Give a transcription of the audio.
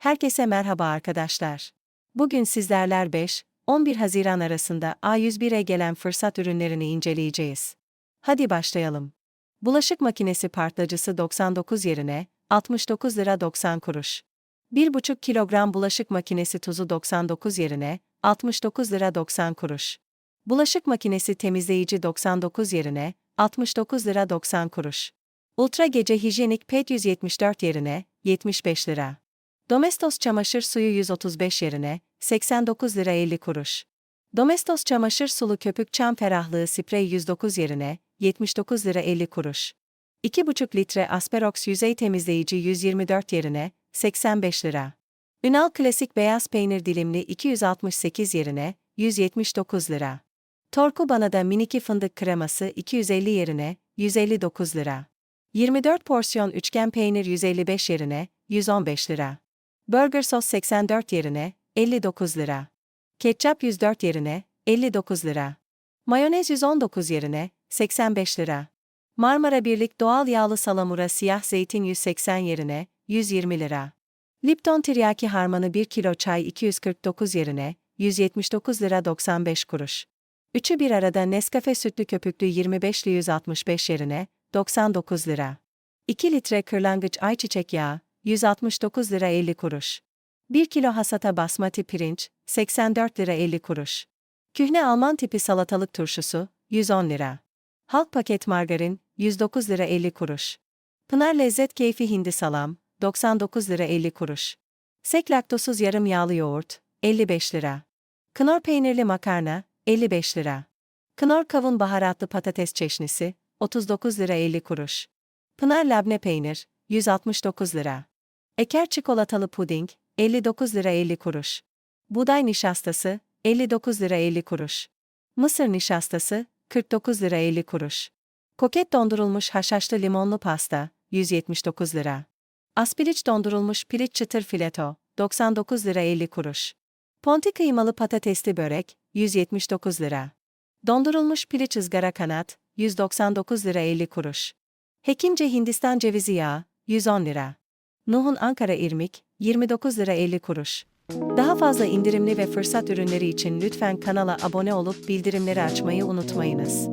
Herkese merhaba arkadaşlar. Bugün sizlerler 5, 11 Haziran arasında A101'e gelen fırsat ürünlerini inceleyeceğiz. Hadi başlayalım. Bulaşık makinesi partlacısı 99 yerine 69 lira 90 kuruş. 1,5 kilogram bulaşık makinesi tuzu 99 yerine 69 lira 90 kuruş. Bulaşık makinesi temizleyici 99 yerine 69 lira 90 kuruş. Ultra gece hijyenik pet 174 yerine 75 lira. Domestos çamaşır suyu 135 yerine 89 lira 50 kuruş. Domestos çamaşır sulu köpük çam ferahlığı sprey 109 yerine 79 lira 50 kuruş. 2,5 litre Asperox yüzey temizleyici 124 yerine 85 lira. Ünal klasik beyaz peynir dilimli 268 yerine 179 lira. Torku Bana'da miniki fındık kreması 250 yerine 159 lira. 24 porsiyon üçgen peynir 155 yerine 115 lira. Burger sos 84 yerine 59 lira. Ketçap 104 yerine 59 lira. Mayonez 119 yerine 85 lira. Marmara Birlik doğal yağlı salamura siyah zeytin 180 yerine 120 lira. Lipton tiryaki harmanı 1 kilo çay 249 yerine 179 lira 95 kuruş. Üçü bir arada Nescafe sütlü köpüklü 25'li 165 yerine 99 lira. 2 litre kırlangıç ayçiçek yağı 169 lira 50 kuruş. 1 kilo hasata basmati pirinç 84 lira 50 kuruş. Kühne Alman tipi salatalık turşusu 110 lira. Halk paket margarin 109 lira 50 kuruş. Pınar lezzet keyfi hindi salam 99 lira 50 kuruş. Sek laktosuz yarım yağlı yoğurt 55 lira. Knorr peynirli makarna 55 lira. Knorr kavun baharatlı patates çeşnisi 39 lira 50 kuruş. Pınar labne peynir 169 lira. Eker çikolatalı puding 59 lira 50 kuruş. Buğday nişastası 59 lira 50 kuruş. Mısır nişastası 49 lira 50 kuruş. Koket dondurulmuş haşhaşlı limonlu pasta 179 lira. Aspiriç dondurulmuş piliç çıtır fileto 99 lira 50 kuruş. Ponti kıymalı patatesli börek 179 lira. Dondurulmuş piliç ızgara kanat 199 lira 50 kuruş. Hekimce Hindistan cevizi yağı 110 lira. Nuh'un Ankara irmik 29 lira 50 kuruş. Daha fazla indirimli ve fırsat ürünleri için lütfen kanala abone olup bildirimleri açmayı unutmayınız.